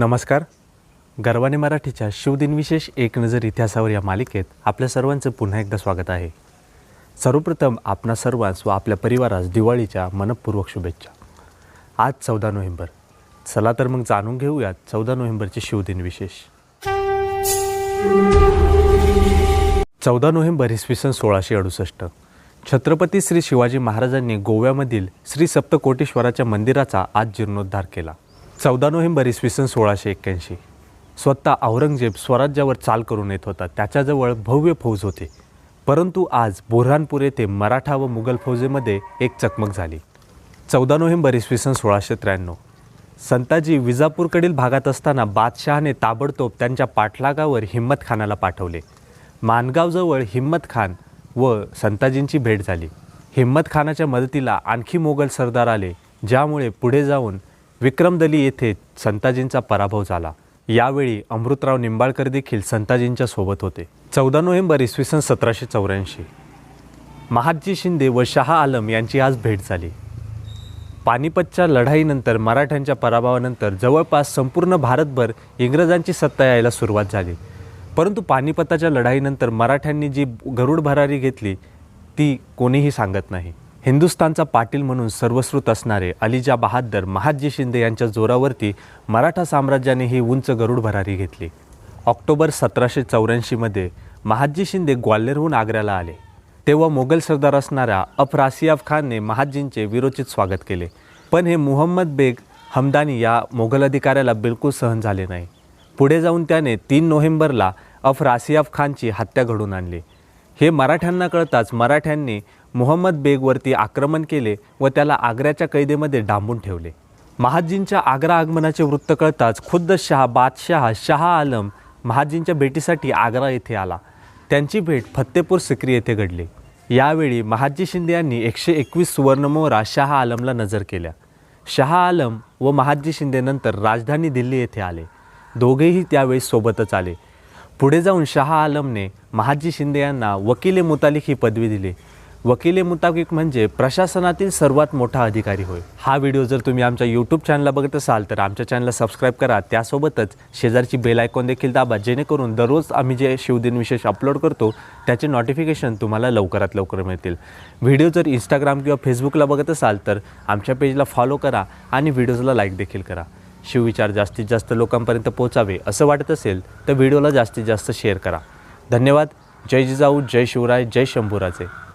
नमस्कार. गर्वाने मराठीच्या शिवदिनविशेष एक नजर इतिहासावर या मालिकेत आपल्या सर्वांचं पुन्हा एकदा स्वागत आहे. सर्वप्रथम आपणा सर्वांस व आपल्या परिवारास दिवाळीच्या मनपूर्वक शुभेच्छा. आज चौदा नोव्हेंबर. चला तर मग जाणून घेऊयात चौदा नोव्हेंबरचे शिवदिन विशेष चौदा नोव्हेंबर इसवी सन सोळाशे अडुसष्ट. छत्रपती श्री शिवाजी महाराजांनी गोव्यामधील श्री सप्तकोटेश्वराच्या मंदिराचा आज जीर्णोद्धार केला. चौदा नोव्हेंबर इसवी सन सोळाशे एक्क्याऐंशी. स्वतः औरंगजेब स्वराज्यावर चाल करून येत होता. त्याच्याजवळ भव्य फौज होते. परंतु आज बुरहानपूर येथे मराठा व मुघल फौजेमध्ये एक चकमक झाली. चौदा नोव्हेंबर इसवी सन सोळाशे त्र्याण्णव. संताजी विजापूरकडील भागात असताना बादशहाने ताबडतोब त्यांच्या पाठलागावर हिम्मत खानाला पाठवले. मानगावजवळ हिम्मत खान व संताजींची भेट झाली. हिम्मत खानाच्या मदतीला आणखी मोगल सरदार आले ज्यामुळे पुढे जाऊन विक्रमदली येथे संताजींचा पराभव झाला. यावेळी अमृतराव निंबाळकर देखील संताजींच्या सोबत होते. चौदा नोव्हेंबर इसवी सन सतराशे चौऱ्याऐंशी. महादजी शिंदे व शहा आलम यांची आज भेट झाली. पानिपतच्या लढाईनंतर मराठ्यांच्या पराभवानंतर जवळपास संपूर्ण भारतभर इंग्रजांची सत्ता यायला सुरुवात झाली. परंतु पानिपताच्या लढाईनंतर मराठ्यांनी जी गरुड भरारी घेतली ती कोणीही सांगत नाही. हिंदुस्थानचा पाटील म्हणून सर्वश्रुत असणारे अलिजा बहादर महाजी शिंदे यांच्या जोरावरती मराठा साम्राज्याने ही उंच गरुड भरारी घेतली. ऑक्टोबर सतराशे चौऱ्याऐंशीमध्ये महादजी शिंदे ग्वाल्हेरहून आग्र्याला आले. तेव्हा मोगल सरदार असणाऱ्या अफरासियाफ खानने महाजींचे विरोचित स्वागत केले. पण हे मुहम्मद बेग हमदानी या मोगल अधिकाऱ्याला बिलकुल सहन झाले नाही. पुढे जाऊन त्याने तीन नोव्हेंबरला अफरासियाफ खानची हत्या घडून आणली. हे मराठ्यांना कळताच मराठ्यांनी मोहम्मद बेगवरती आक्रमण केले व त्याला आग्र्याच्या कैदेमध्ये डांबून ठेवले. महादजींच्या आग्रा आगमनाचे वृत्त कळताच खुद्द शहा बादशहा शहा आलम महादजींच्या भेटीसाठी आग्रा येथे आला. त्यांची भेट फत्तेपूर सिक्री येथे घडली. यावेळी महादजी शिंदे यांनी एकशे एकवीस सुवर्णमोहरा शहा आलमला नजर केल्या. शहा आलम व महादजी शिंदेनंतर राजधानी दिल्ली येथे आले. दोघेही त्यावेळी सोबतच आले. पुढे जाऊन शहा आलमने महाजी शिंदे यांना वकिले मुतालिक ही पदवी दिली. वकिले मुताबिक म्हणजे प्रशासनातील सर्वात मोठा अधिकारी होय. हा व्हिडिओ जर तुम्ही आमच्या यूट्यूब चॅनलला बघत असाल तर आमच्या चॅनलला सबस्क्राईब करा. त्यासोबतच शेजारची बेल आयकॉन देखील दाबा जेणेकरून दररोज आम्ही जे शिवदिन विशेष अपलोड करतो त्याचे नोटिफिकेशन तुम्हाला लवकरात लवकर मिळतील. व्हिडिओ जर इंस्टाग्राम किंवा फेसबुकला बघत असाल तर आमच्या पेजला फॉलो करा आणि व्हिडिओजला लाईक देखील करा. शिवविचार जास्तीत जास्त लोकांपर्यंत पोहोचावे असं वाटत असेल तर व्हिडिओला जास्तीत जास्त शेअर करा. धन्यवाद. जय जिजाऊ जय शिवराय जय शंभूराजे.